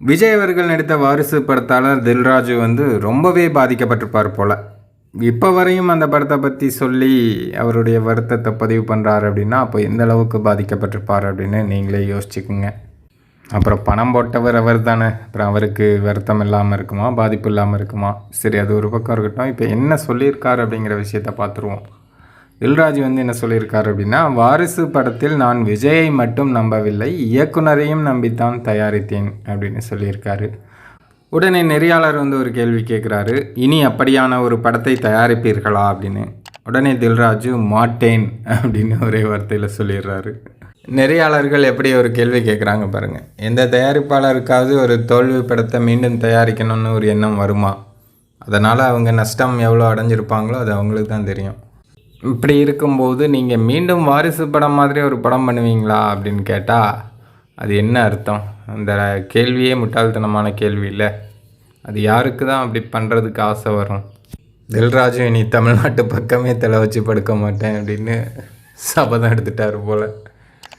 விஜய் அவர்கள் நடித்த வாரிசு படத்தால் தில்ராஜு வந்து ரொம்பவே பாதிக்கப்பட்டிருப்பார் போல். இப்போ வரையும் அந்த படத்தை பற்றி சொல்லி அவருடைய வருத்தத்தை பதிவு பண்ணுறாரு அப்படின்னா அப்போ எந்த அளவுக்கு பாதிக்கப்பட்டிருப்பார் அப்படின்னு நீங்களே யோசிச்சுக்குங்க. அப்புறம் பணம் போட்டவர் அவர் தானே. அப்புறம் அவருக்கு வருத்தம் இல்லாமல் இருக்குமா? பாதிப்பு இல்லாமல் இருக்குமா? சரி அது ஒரு பக்கம் இருக்கட்டும். இப்போ என்ன சொல்லியிருக்காரு அப்படிங்கிற விஷயத்த பார்த்துருவோம். தில்ராஜ் வந்து என்ன சொல்லியிருக்காரு அப்படின்னா வாரிசு படத்தில் நான் விஜயை மட்டும் நம்பவில்லை இயக்குனரையும் நம்பித்தான் தயாரித்தேன் அப்படின்னு சொல்லியிருக்காரு. உடனே நெறியாளர் வந்து ஒரு கேள்வி கேட்குறாரு இனி அப்படியான ஒரு படத்தை தயாரிப்பீர்களா? அப்படின்னு. உடனே தில்ராஜு மாட்டேன் அப்படின்னு ஒரே வார்த்தையில் சொல்லிடுறாரு. நெறியாளர்கள் எப்படி ஒரு கேள்வி கேட்குறாங்க பாருங்கள் எந்த தயாரிப்பாளருக்காவது ஒரு தோல்வி படத்தை மீண்டும் தயாரிக்கணும்னு ஒரு எண்ணம் வருமா? அதனால் அவங்க நஷ்டம் எவ்வளோ அடைஞ்சிருப்பாங்களோ அது அவங்களுக்கு தான் தெரியும். இப்படி இருக்கும்போது நீங்கள் மீண்டும் வாரிசு படம் மாதிரி ஒரு படம் பண்ணுவீங்களா அப்படின்னு கேட்டால் அது என்ன அர்த்தம்? அந்த கேள்வியே முட்டாள்தனமான கேள்வி இல்லை. அது யாருக்கு தான் அப்படி பண்ணுறதுக்கு ஆசை வரும்? தில்ராஜும் இனி தமிழ்நாட்டு பக்கமே தலை வச்சு படுக்க மாட்டேன் அப்படின்னு சபதம் எடுத்துட்டார் போல்.